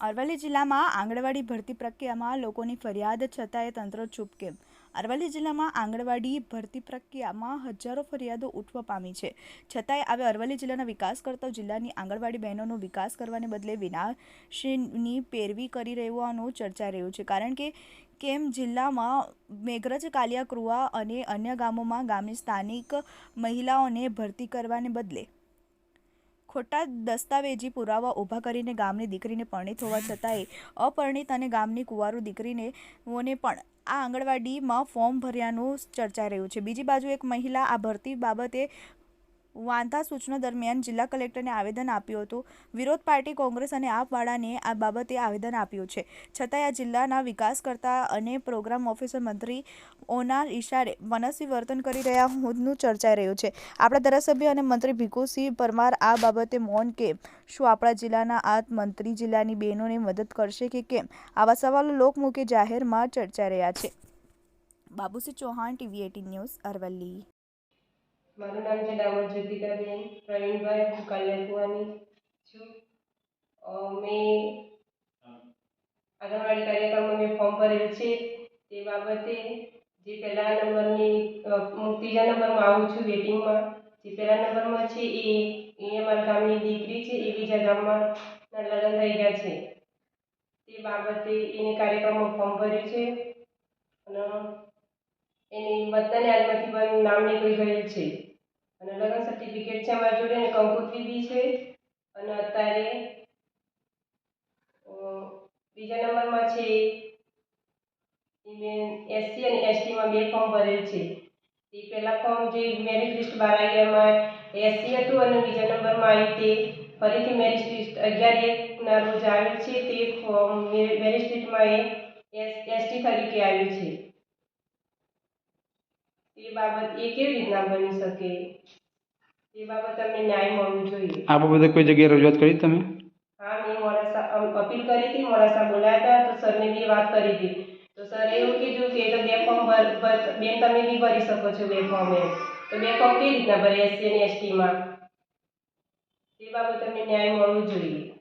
અરવલ્લી જિલ્લામાં આંગણવાડી ભરતી પ્રક્રિયામાં લોકોની ફરિયાદ છતાંય તંત્ર ચૂપ કેમ? અરવલ્લી જિલ્લામાં આંગણવાડી ભરતી પ્રક્રિયામાં હજારો ફરિયાદો ઉઠવા પામી છે. છતાંય હવે અરવલ્લી જિલ્લાના વિકાસ કરતા જિલ્લાની આંગણવાડી બહેનોનો વિકાસ કરવાને બદલે વિનાશની પેરવી કરી રહેવાનું ચર્ચાઈ રહ્યું છે. કારણ કે કેમ જિલ્લામાં મેઘરજ કાલિયા કૃવા અને અન્ય ગામોમાં ગામની સ્થાનિક મહિલાઓને ભરતી કરવાને બદલે ખોટા દસ્તાવેજી પુરાવા ઊભા કરીને ગામની દીકરીને પરણિત હોવા છતાંય અપરિણિત અને ગામની કુંવારું દીકરીને ઓને પણ આ આંગણવાડીમાં ફોર્મ ભર્યાનું ચર્ચાઈ રહ્યું છે. બીજી બાજુ એક મહિલા આ ભરતી બાબતે વાંધા સૂચના દરમિયાન જિલ્લા કલેક્ટરને આવેદન આપ્યું હતું. વિરોધ પાર્ટી કોંગ્રેસ અને આપવાળાને આ બાબતે આવેદન આપ્યું છે. છતાંય આ જિલ્લાના વિકાસ કરતા અને પ્રોગ્રામ ઓફિસર મંત્રીઓના ઇશારે મનસ્વી વર્તન કરી રહ્યા હોવાનું ચર્ચાઈ રહ્યું છે. આપણા ધારાસભ્ય અને મંત્રી ભીખુસિંહ પરમાર આ બાબતે મૌન કેમ શું આપણા જિલ્લાના આ મંત્રી જિલ્લાની બહેનોને મદદ કરશે કે કેમ? આવા સવાલો લોકમુખે જાહેરમાં ચર્ચાઈ રહ્યા છે. Babusinh Chauhan, TV eighteen news Aravalli. મારું નામ છે ડામર જ્યોતિકાબેન પ્રવીણભાઈ, હું કલ્યાણકુવાની છું. મેં આંગણવાડી કાર્યક્રમમાં મેં ફોર્મ ભરેલું છે. તે બાબતે જે પહેલા નંબરની હું ત્રીજા નંબરમાં આવું છું વેટિંગમાં. જે પહેલા નંબરમાં છે એ એ અમારા ગામની દીકરી છે, એ બીજા ગામમાં લગ્ન થઈ ગયા છે. તે બાબતે એને કાર્યક્રમમાં ફોર્મ ભર્યું છે. અને એની બધાને આજમાંથી નામ નીકળી ગયું છે. અને લગ્ન સર્ટિફિકેટ છે મારી જોડે અને કંકોત્રી બી છે. અને અત્યારે બીજા નંબરમાં છે એસસી અને એસટીમાં બે ફોર્મ ભરેલ છે. એ પહેલાં ફોર્મ જે મેરિટ લિસ્ટ આવી એમાં એસસી હતું અને બીજા નંબરમાં આવ્યું તે. ફરીથી મેરિટ લિસ્ટ અગિયાર એકના રોજ આવ્યું છે, તે ફોર્મ મેરિટ લિસ્ટમાં એ એસ એસટી તરીકે આવ્યું છે. એ બાબત એ કેવી રીતના બની શકે. એ બાબત અમને ન્યાય મળવો જોઈએ. આ બાબતે કોઈ જગ્યાએ રજૂઆત કરી તમે? હા મેં મોડાસા અમ, અપીલ કરી હતી મોડાસા બોલાયા હતા તો સરને બી વાત કરી હતી. તો સરે એવું કીધું કે એ તો બે ફોર્મ ભર ભર- બેન તમે બી ભરી શકો છો બે ફોર્મ એમ. તો બે ફોર્મ કેવી રીતના ભરે એસસી અને એસટીમાં? એ બાબત અમને ન્યાય મળવો જોઈએ.